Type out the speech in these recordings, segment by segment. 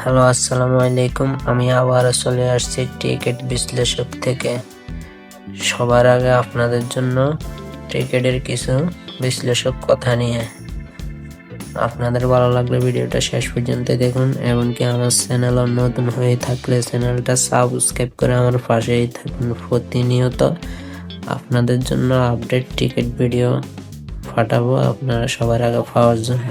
Hello, আসসালামু আলাইকুম। আমি আবার চলে আসছি টিকিট বিশ্লেষক থেকে। সবার আগে আপনাদের জন্য টিকিটের কিছু বিশ্লেষক কথা নিয়ে। আপনাদের ভালো লাগলে ভিডিওটা শেষ পর্যন্ত দেখুন, এমনকি আমার চ্যানেল নতুন হয়ে থাকলে চ্যানেলটা সাবস্ক্রাইব করে আমার পাশেই থাকুন। প্রতিনিয়ত আপনাদের জন্য আপডেট টিকিট ভিডিও পাঠাবো, আপনারা সবার আগে পাওয়ার জন্য।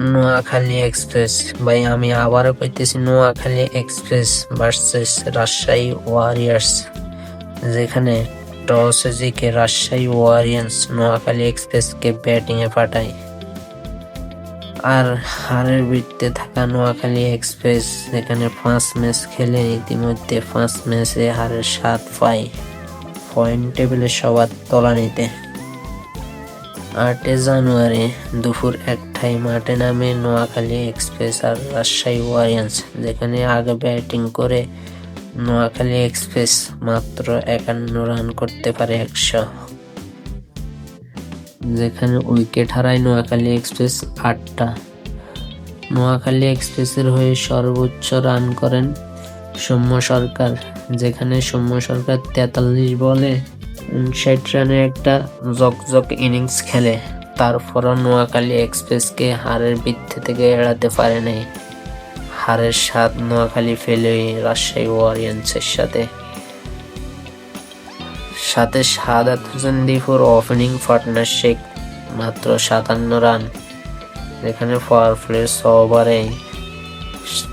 নোয়াখালী এক্সপ্রেস। ভাই, আমি আবারও কইতেছি, Noakhali Express versus Rajshahi Warriors, যেখানে টস জিকে রাজশাহী ওয়ারিয়ার্স নোয়াখালী এক্সপ্রেসকে ব্যাটিংয়ে পাঠায়। আর হারের বৃত্তে থাকা নোয়াখালী এক্সপ্রেস, যেখানে পাঁচ ম্যাচ খেলে ইতিমধ্যে পাঁচ ম্যাচে হারের সাত পায়, পয়েন্ট টেবিলে সবার তলানিতে আটে জানুয়ারি দুপুর একটায় মাঠে নামে নোয়াখালী এক্সপ্রেস আর রাজশাহী ওয়ারিয়ান্স যেখানে আগে ব্যাটিং করে নোয়াখালী এক্সপ্রেস মাত্র একান্ন রান করতে পারে একশো। যেখানে উইকেট হারায় নোয়াখালী এক্সপ্রেস আটটা। নোয়াখালী এক্সপ্রেসের হয়ে সর্বোচ্চ রান করেন সৌম্য সরকার, যেখানে সৌম্য সরকার তেতাল্লিশ বলে উনষাট রানে একটা জকজক ইনিংস খেলে। তারপরও নোয়াখালী এক্সপ্রেসকে হারের বৃদ্ধি থেকে এড়াতে পারে নাই। হারের স্বাদ নোয়াখালী ফেলে রাজশাহী ওয়ারিয়ান্সের সাথে। সাথে সাদাত হোসেন দিপুর ওপেনিং পার্টনারশিপ, মাত্র সাতান্ন রান। যেখানে পাওয়ার প্লের ছ ওভারে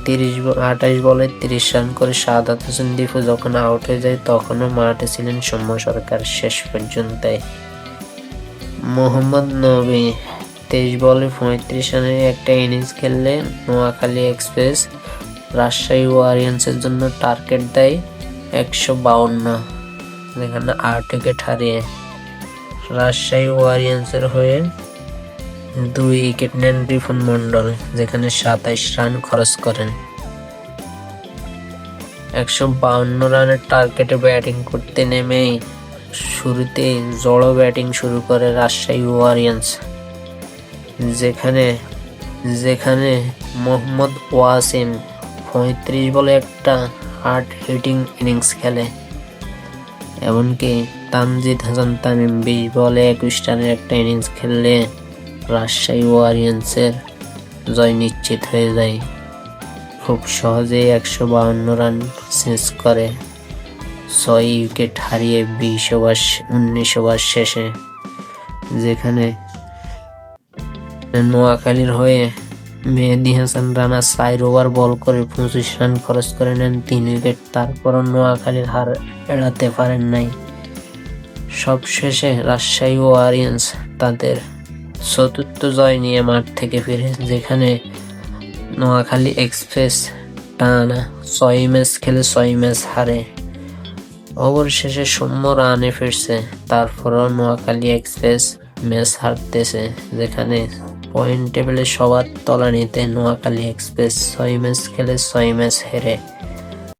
তিরিশ আঠাশ বলে তিরিশ রান করে সাদাত হোসেন দীপু যখন আউট হয়ে যায়, তখনও মাঠে ছিলেন সৌম্য সরকার শেষ পর্যন্ত মোহাম্মদ নবী, তেইশ বলে পঁয়ত্রিশ রানের একটা ইনিংস খেললে নোয়াখালী এক্সপ্রেস রাজশাহী ওয়ারিয়ান্সের জন্য টার্গেট দেয় একশো বাউন্ন, যেখানে আট উইকেট হারিয়ে। রাজশাহী ওয়ারিয়ান্সের হয়ে দুই উইকেট নেন রিফন মন্ডল, যেখানে সাতাইশ রান খরচ করেন। একশো বাউন্ন রানের টার্গেটে ব্যাটিং করতে নেমেই শুরুতে জড়ো ব্যাটিং শুরু করে রাজশাহী ওয়ারিয়ান্স যেখানে যেখানে মোহাম্মদ ওয়াসিম পঁয়ত্রিশ বলে একটা হার্ড হিটিং ইনিংস খেলে, এমনকি তামজিদ হাসান তামিম বিশ বলে একুশ রানের একটা ইনিংস খেললে রাজশাহী ওয়ারিয়ান্সের জয় নিশ্চিত হয়ে যায়। খুব সহজেই একশো বাউন্ন রান শেষ করে। ছয় উইকেট হারিয়ে বিশ ওভার উনিশ ওভার শেষে। যেখানে নোয়াখালীর হয়ে মেহেদি হাসান রানা চার ওভার বল করে পঁচিশ রান খরচ করে নেন, তিন উইকেট তারপরও নোয়াখালীর হার এড়াতে পারেন নাই। সবশেষে রাজশাহী ওয়ারিয়ান্স তাদের চতুর্থ জয় নিয়ে মাঠ থেকে ফিরে, যেখানে নোয়াখালী এক্সপ্রেস টানা ছয় ম্যাচ খেলে ছয় ম্যাচ হারে। অবশেষে সৌম্য রানে ফিরছে, তারপরও নোয়াখালী এক্সপ্রেস ম্যাচ হারতেছে, যেখানে পয়েন্ট টেবিলে সবার তলানিতে নোয়াখালী এক্সপ্রেস ছয় ম্যাচ খেলে ছয় ম্যাচ হেরে।